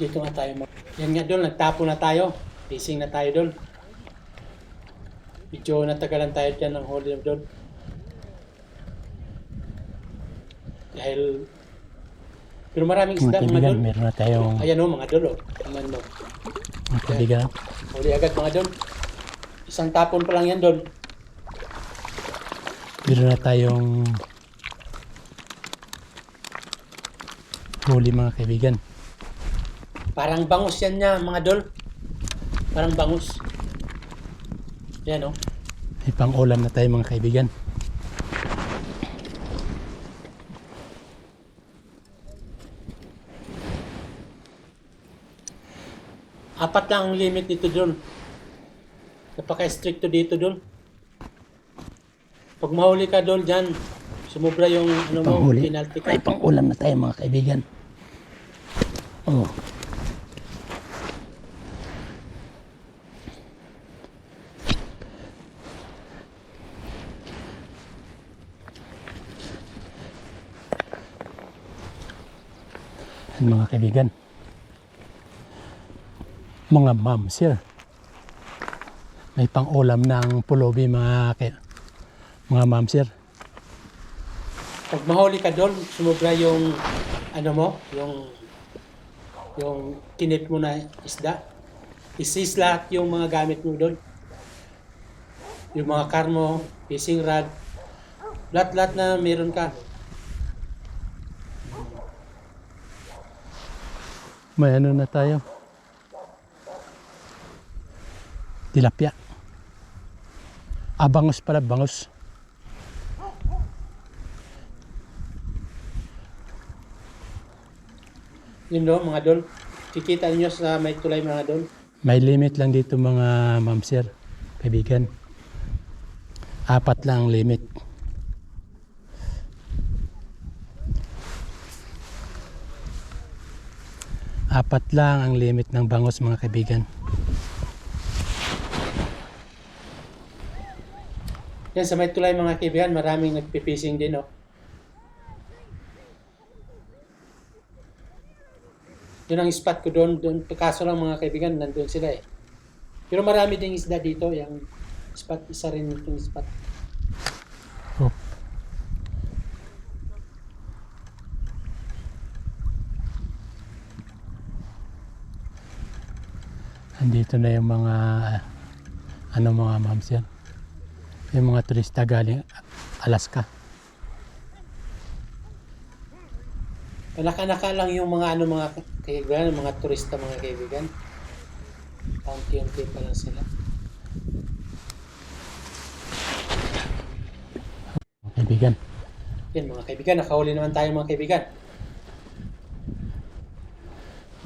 Dito nga tayo. Yan nga doon, nagtapo na tayo. Fishing na tayo doon. Medyo natagalan tayo dyan ng huli doon. Dahil... Pero maraming isda mga doon. meron na tayong Ayan o, mga doon o. Tingnan mo. mga kaibigan. Huli agad mga doon. Isang tapon pa lang yan doon. Meron na tayong huli mga kaibigan. Parang bangus yan niya, mga dol. Parang bangus. Yan o. May pang ulam na tayo mga kaibigan. Apat lang ang limit dito dol. Napaka-stricto dito dol. Pag mahuli ka dol dyan, sumubra yung ano mo, penalty ka. May pang ulam na tayo mga kaibigan. Oh. Mga kaibigan. Mga ma'am, sir. May pang ulam ng pulobi mga mga ma'am, sir. Pag mahuli ka dol, sumubra yung ano mo, yung yung kinip mo na isda. Isis lahat yung mga gamit mo doon. Yung mga karmo, fishing rod, lahat-lahat na meron ka. May ano na tayo? Tilapia. Ah, bangus pala, bangus. Yun do, mga dol. Kikita niyo sa may tulay mga dol. May limit lang dito mga ma'am sir, kaibigan. Apat lang ang limit. Apat lang ang limit ng bangus mga kaibigan. Yan sa may tulay mga kaibigan, maraming nagpipishing din oh. Yun ang spot ko doon, doon. Kaso lang mga kaibigan, nandun sila eh. Pero marami ding isda dito, yung spot, isa rin itong spot. Andito na yung mga ano mga ma'am sir. Yung mga turista galing Alaska. Naka-naka lang yung mga ano mga kaibigan, mga turista mga kaibigan. Kaunti-unti pa lang sila. Mga kaibigan. Yan mga kaibigan, nakahuli naman tayo mga kaibigan.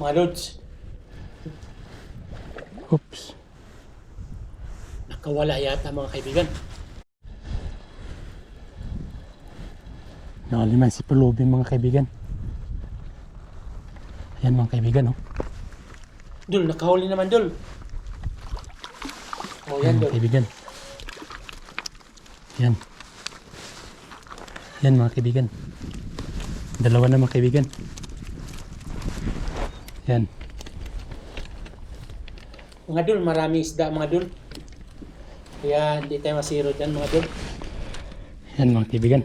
Mga lods, Oops. nakawala yata mga kaibigan. Nakaliman si Pulubi mga kaibigan. Ayan mga kaibigan oh. Dul, nakahuli naman Dul. Oh, yan Ayan mga Dul. kaibigan. Yan. Yan mga kaibigan. Dalawa na mga kaibigan. Yan. Mga Dul, marami isda mga Dul. Kaya hindi tayo masiro dyan mga Dul. Yan mga kaibigan.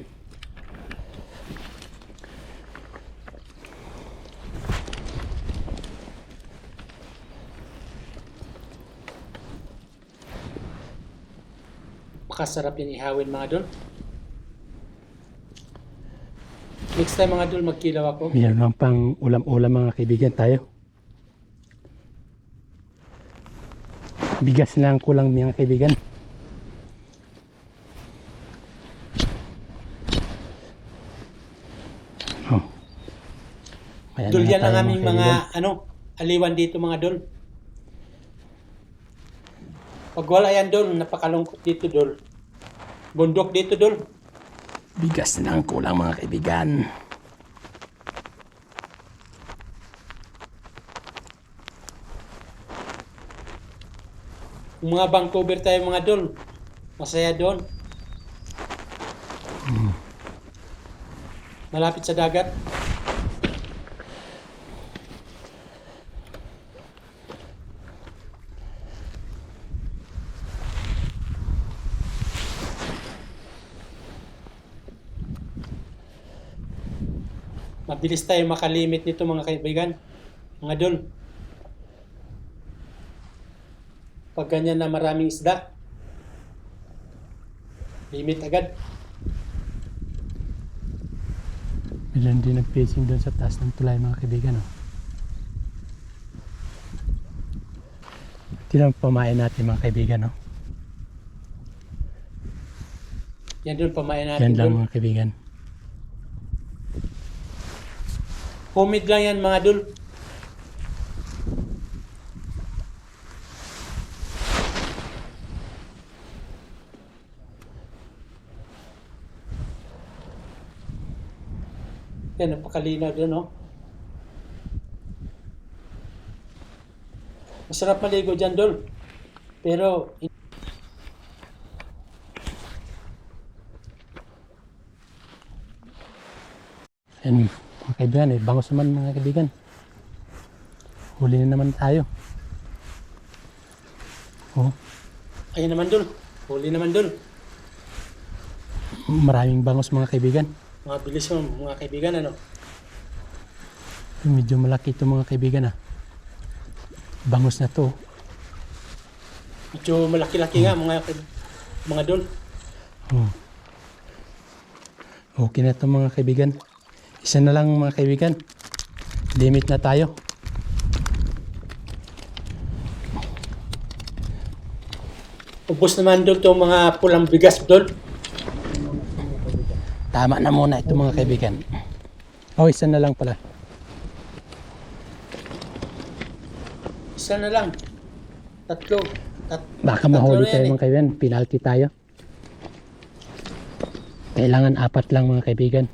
Makasarap yan ihawin mga Dul. Next time mga Dul, magkilaw ako. Lang pang ulam-ulam mga kaibigan tayo. Bigas lang kulang mga kaibigan. Oh. Ayan na yan ang aming mga, kaibigan. ano, aliwan dito mga Dul. Pag wala yan Dul, napakalungkot dito Dul. Bundok dito Dul. Bigas lang kulang mga kaibigan. mga Vancouver tayo mga dol. Masaya doon. Malapit sa dagat. Mabilis tayo makalimit nito mga kaibigan. Mga dol. Pag ganyan na maraming isda, limit agad. Bilang din nag-fishing doon sa taas ng tulay mga kaibigan. Oh. Ito lang pamain natin mga kaibigan. Oh. Yan dol, pamain natin Yan lang dol. mga kaibigan. Homemade lang yan mga dol. Yan, napakalinaw doon, no? Masarap maligo dyan, Dol. Pero, Yan mga kaibigan. Eh, bangos naman mga kaibigan. Huli na naman tayo. Oh, ayun naman, Dol. Huli naman, Dol. maraming bangos mga kaibigan. Mga bilis mo, mga kaibigan, ano? Medyo malaki ito mga kaibigan ah. Bangos na to. Medyo malaki-laki nga, mga, mga Dol. Oh. Okay na to mga kaibigan. Isa na lang mga kaibigan. Limit na tayo. Ubus naman, Dol, itong mga pulang bigas, Dol. Tama na muna ito mga kaibigan. Oh, isa na lang pala. Isa na lang. Tatlo. Tat Baka tatlo mahuli tayo eh. mga kaibigan. Penalty tayo. Kailangan apat lang mga kaibigan.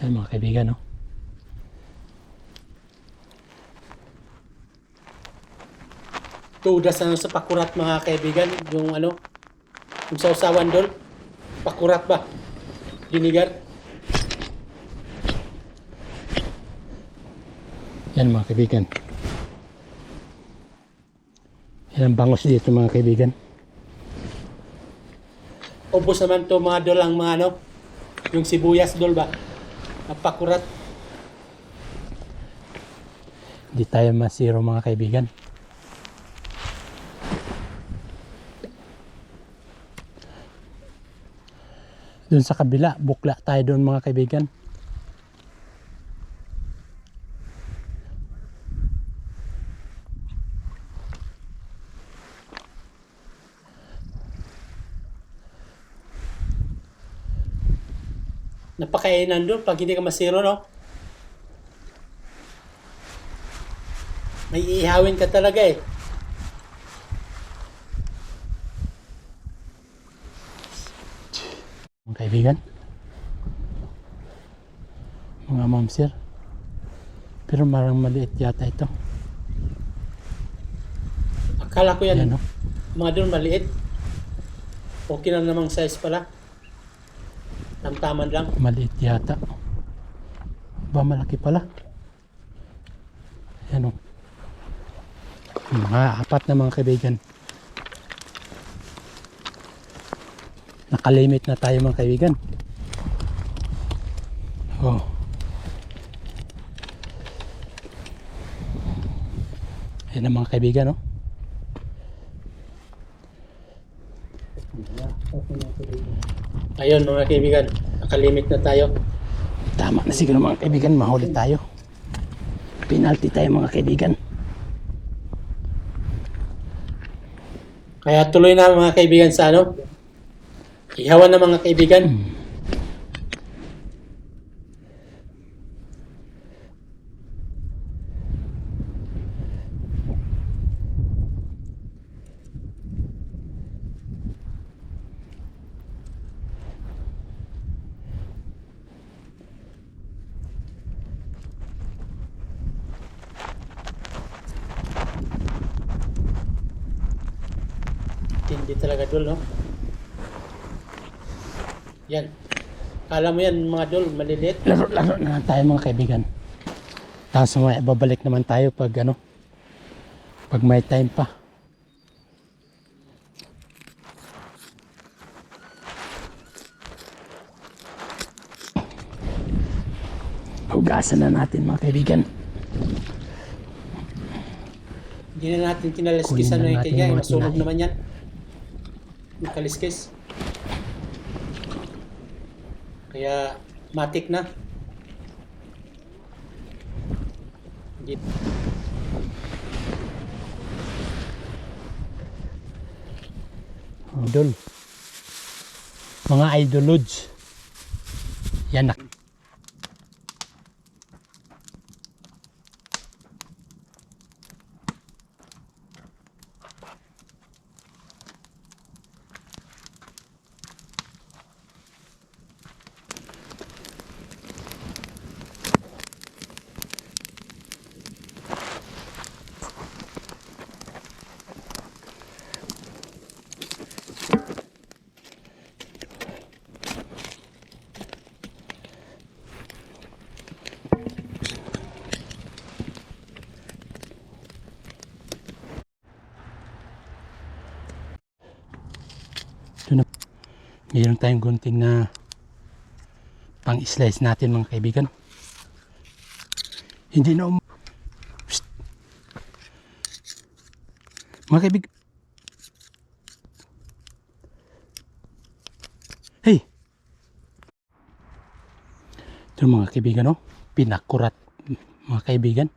Yan mga kaibigan, no? Tudas na sa pakurat mga kaibigan. Yung ano, yung sausawan Dol. Pakurat ba? Dinigar. Yan mga kaibigan. Yan ang bangos dito mga kaibigan. Ubus naman to mga Dol ang mga ano, yung sibuyas Dol ba? Ang pakurat. Hindi tayo masiro mga kaibigan. Doon sa kabila, bukla tayo doon mga kaibigan. Napakainan Dol pag hindi ka masiro, no? May iihawin ka talaga eh. Mga kaibigan. Mga mamsir. Pero marang maliit yata ito. Akala ko yan, Yan, no? mga Dol maliit. Okay na namang size pala. Tamtaman lang. Maliit yata. Ba, malaki pala. Yan o. Mga apat na mga kaibigan. Nakalimit na tayo mga kaibigan. Oh. Yan ang mga kaibigan, no? Ayun mga kaibigan, nakalimit na tayo. Tama na siguro mga kaibigan, mahuli tayo. Penalty tayo mga kaibigan. Kaya tuloy na mga kaibigan sa ano. Ihawan na mga kaibigan. Tindi talaga dol, no? Yan. Kala mo yan mga dol, maliliit. Laro-laro na lang tayo mga kaibigan. Tapos may babalik naman tayo pag ano, pag may time pa. Hugasan na natin mga kaibigan. Hindi na natin kinaliskisan na, na yung kanya. Masulog naman yan. Yung kaliskis. Kaya matik na. Hindi. Idol. Mga idolods. Yan na. Ito na. Mayroon tayong gunting na pang-slice natin mga kaibigan. Hindi na um... Psst. Mga kaibigan. Hey! Ito mga kaibigan, oh. Pinakurat mga kaibigan.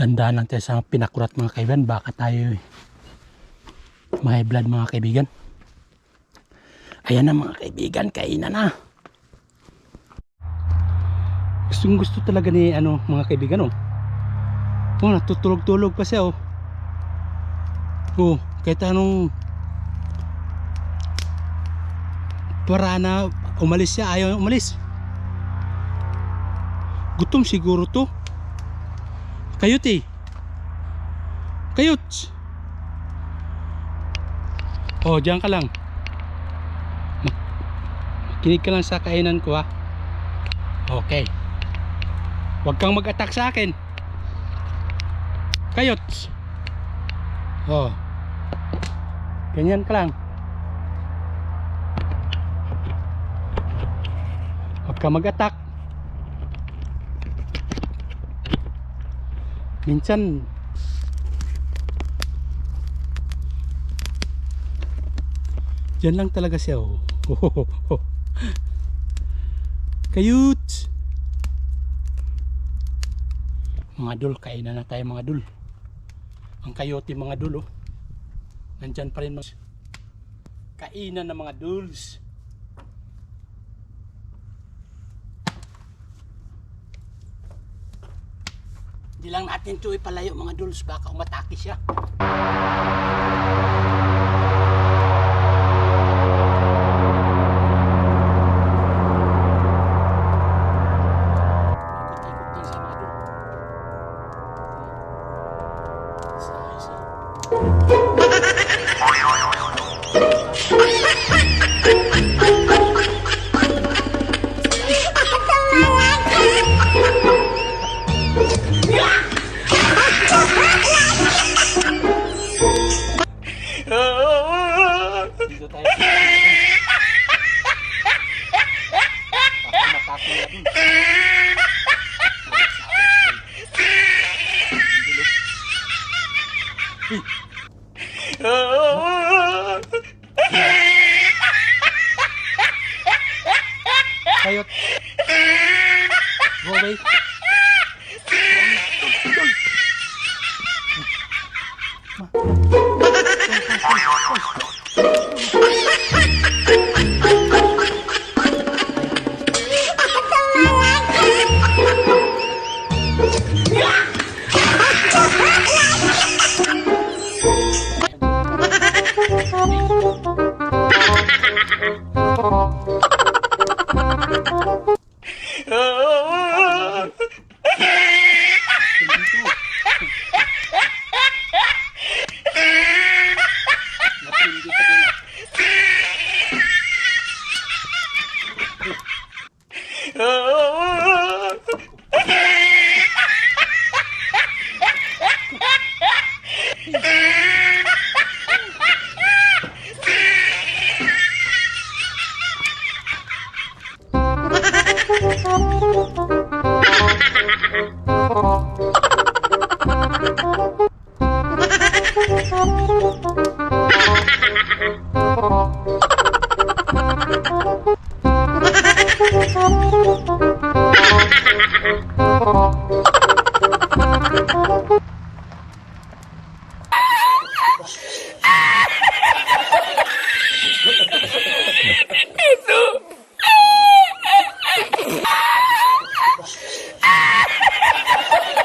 Dandaan lang tayo sa pinakurat mga kaibigan. Baka tayo may blood mga kaibigan. Ayan na mga kaibigan, kainan na. Gustong gusto talaga ni ano mga kaibigan oh. Oh, natutulog-tulog pa siya oh. Oh, kahit anong para na umalis siya, ayaw umalis. Gutom siguro to. Kayot eh. Kayot. Oh, diyan ka lang. Makinig ka lang sa kainan ko ha. Okay. Huwag kang mag-attack sa akin. Kayot. Oh. Ganyan ka lang. Huwag kang mag-attack. Minsan Diyan lang talaga siya oh. Kayut! Mga dul, kainan na tayo mga dul. Ang kayote mga dul oh. Nandyan pa rin mga kainan ng mga duls. Hindi lang natin ito ipalayo mga duls, baka umatake siya. Thank you.